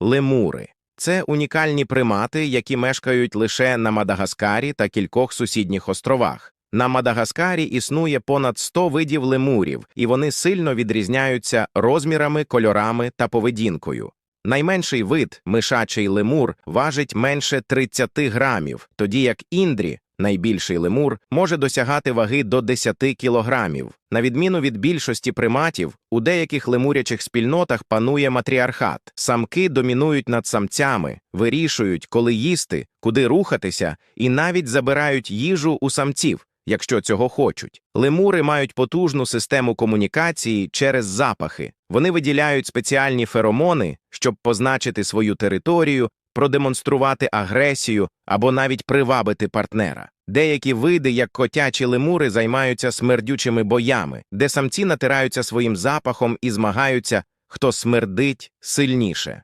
лемури. Це унікальні примати, які мешкають лише на Мадагаскарі та кількох сусідніх островах. На Мадагаскарі існує понад 100 видів лемурів, і вони сильно відрізняються розмірами, кольорами та поведінкою. Найменший вид, мишачий лемур, важить менше 30 грамів, тоді як індрі, найбільший лемур, може досягати ваги до 10 кілограмів. На відміну від більшості приматів, у деяких лемурячих спільнотах панує матріархат. Самки домінують над самцями, вирішують, коли їсти, куди рухатися, і навіть забирають їжу у самців, якщо цього хочуть. Лемури мають потужну систему комунікації через запахи. Вони виділяють спеціальні феромони, щоб позначити свою територію, продемонструвати агресію або навіть привабити партнера. Деякі види, як котячі лемури, займаються смердючими боями, де самці натираються своїм запахом і змагаються, хто смердить сильніше.